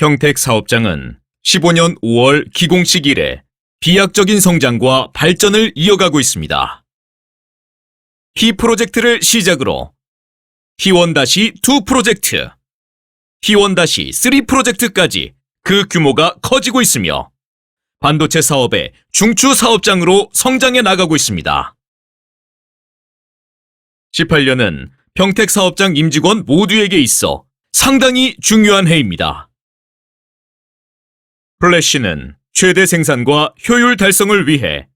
평택 사업장은 15년 5월 기공식 이래 비약적인 성장과 발전을 이어가고 있습니다. 히 프로젝트를 시작으로 T1-2 프로젝트, T1-3 프로젝트까지 그 규모가 커지고 있으며 반도체 사업의 중추 사업장으로 성장해 나가고 있습니다. 18년은 평택 사업장 임직원 모두에게 있어 상당히 중요한 해입니다. 플래시는 최대 생산과 효율 달성을 위해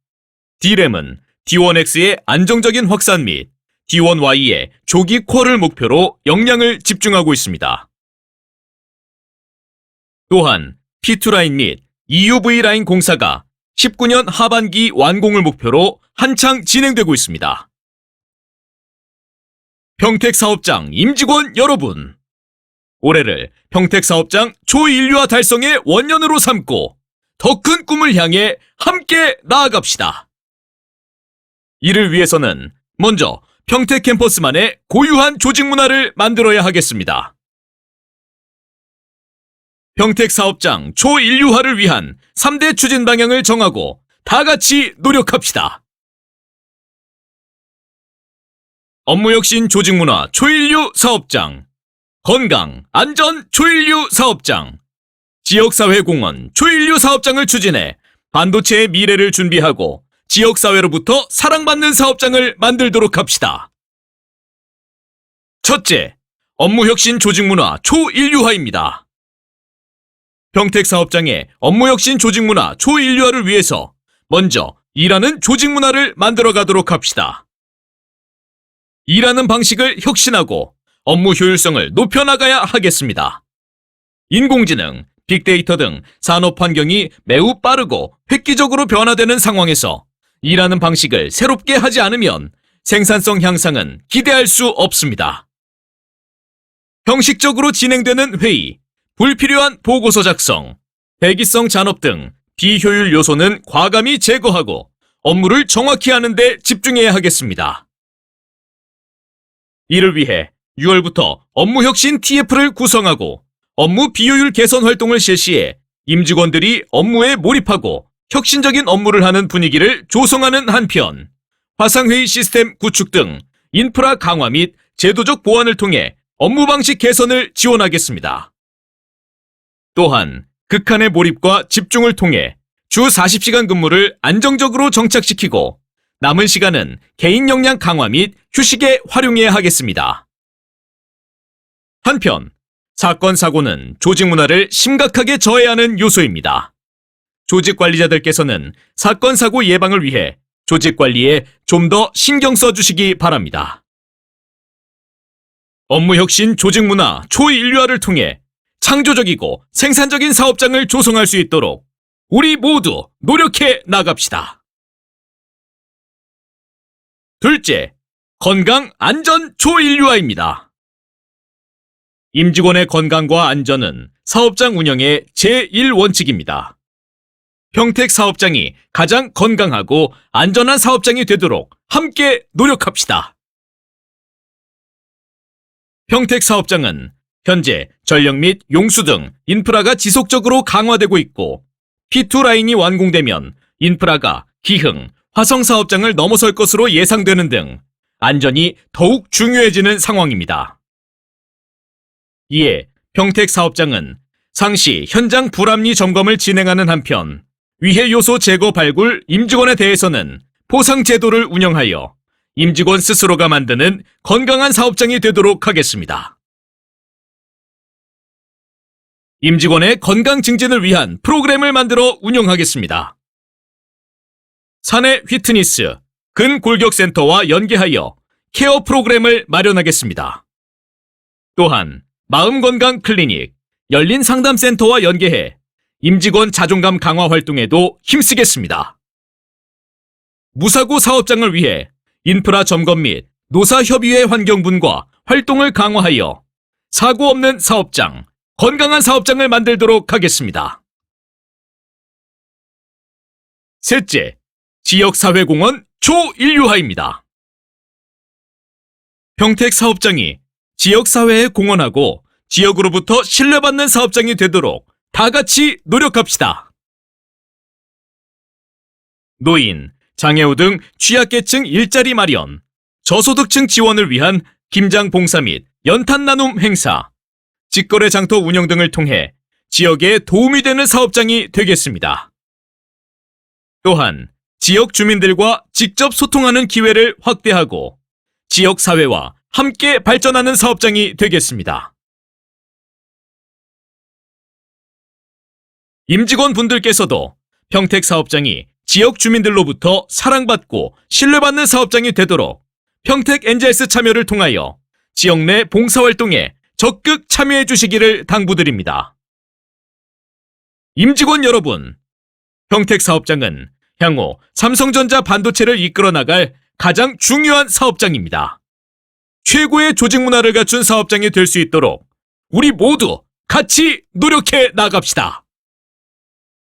D램은 D1X의 안정적인 확산 및 D1Y의 조기 퀄을 목표로 역량을 집중하고 있습니다. 또한 P2 라인 및 EUV 라인 공사가 19년 하반기 완공을 목표로 한창 진행되고 있습니다. 평택 사업장 임직원 여러분, 올해를 평택 사업장 초인류화 달성의 원년으로 삼고 더 큰 꿈을 향해 함께 나아갑시다. 이를 위해서는 먼저 평택 캠퍼스만의 고유한 조직 문화를 만들어야 하겠습니다. 평택 사업장 초인류화를 위한 3대 추진 방향을 정하고 다 같이 노력합시다. 업무혁신 조직문화 초인류 사업장 건강, 안전, 초인류 사업장, 지역사회공헌, 초인류 사업장을 추진해 반도체의 미래를 준비하고 지역사회로부터 사랑받는 사업장을 만들도록 합시다. 첫째, 업무혁신 조직문화 초인류화입니다. 평택 사업장의 업무혁신 조직문화 초인류화를 위해서 먼저 일하는 조직문화를 만들어 가도록 합시다. 일하는 방식을 혁신하고 업무 효율성을 높여나가야 하겠습니다. 인공지능, 빅데이터 등 산업 환경이 매우 빠르고 획기적으로 변화되는 상황에서 일하는 방식을 새롭게 하지 않으면 생산성 향상은 기대할 수 없습니다. 형식적으로 진행되는 회의, 불필요한 보고서 작성, 대기성 잔업 등 비효율 요소는 과감히 제거하고 업무를 정확히 하는 데 집중해야 하겠습니다. 이를 위해 6월부터 업무혁신 TF를 구성하고 업무 비효율 개선 활동을 실시해 임직원들이 업무에 몰입하고 혁신적인 업무를 하는 분위기를 조성하는 한편 화상회의 시스템 구축 등 인프라 강화 및 제도적 보완을 통해 업무 방식 개선을 지원하겠습니다. 또한 극한의 몰입과 집중을 통해 주 40시간 근무를 안정적으로 정착시키고 남은 시간은 개인 역량 강화 및 휴식에 활용해야 하겠습니다. 한편 사건 사고는 조직 문화를 심각하게 저해야 하는 요소입니다. 조직 관리자들께서는 사건 사고 예방을 위해 조직 관리에 좀 더 신경 써 주시기 바랍니다. 업무 혁신 조직 문화 초인류화를 통해 창조적이고 생산적인 사업장을 조성할 수 있도록 우리 모두 노력해 나갑시다. 둘째, 건강 안전 초인류화입니다. 임직원의 건강과 안전은 사업장 운영의 제1원칙입니다. 평택 사업장이 가장 건강하고 안전한 사업장이 되도록 함께 노력합시다. 평택 사업장은 현재 전력 및 용수 등 인프라가 지속적으로 강화되고 있고 P2 라인이 완공되면 인프라가 기흥, 화성 사업장을 넘어설 것으로 예상되는 등 안전이 더욱 중요해지는 상황입니다. 이에 평택 사업장은 상시 현장 불합리 점검을 진행하는 한편 위해 요소 제거 발굴 임직원에 대해서는 보상 제도를 운영하여 임직원 스스로가 만드는 건강한 사업장이 되도록 하겠습니다. 임직원의 건강 증진을 위한 프로그램을 만들어 운영하겠습니다. 사내 휘트니스, 근골격센터와 연계하여 케어 프로그램을 마련하겠습니다. 또한 마음건강 클리닉, 열린 상담센터와 연계해 임직원 자존감 강화 활동에도 힘쓰겠습니다. 무사고 사업장을 위해 인프라 점검 및 노사협의회 환경분과 활동을 강화하여 사고 없는 사업장, 건강한 사업장을 만들도록 하겠습니다. 셋째, 지역사회공헌 초인류화입니다. 평택 사업장이 지역사회에 공헌하고 지역으로부터 신뢰받는 사업장이 되도록 다 같이 노력합시다. 노인, 장애우 등 취약계층 일자리 마련, 저소득층 지원을 위한 김장 봉사 및 연탄 나눔 행사, 직거래 장터 운영 등을 통해 지역에 도움이 되는 사업장이 되겠습니다. 또한 지역 주민들과 직접 소통하는 기회를 확대하고 지역 사회와 함께 발전하는 사업장이 되겠습니다. 임직원 분들께서도 평택 사업장이 지역 주민들로부터 사랑받고 신뢰받는 사업장이 되도록 평택 엔젤스 참여를 통하여 지역 내 봉사활동에 적극 참여해 주시기를 당부드립니다. 임직원 여러분, 평택 사업장은 향후 삼성전자 반도체를 이끌어 나갈 가장 중요한 사업장입니다. 최고의 조직 문화를 갖춘 사업장이 될 수 있도록 우리 모두 같이 노력해 나갑시다.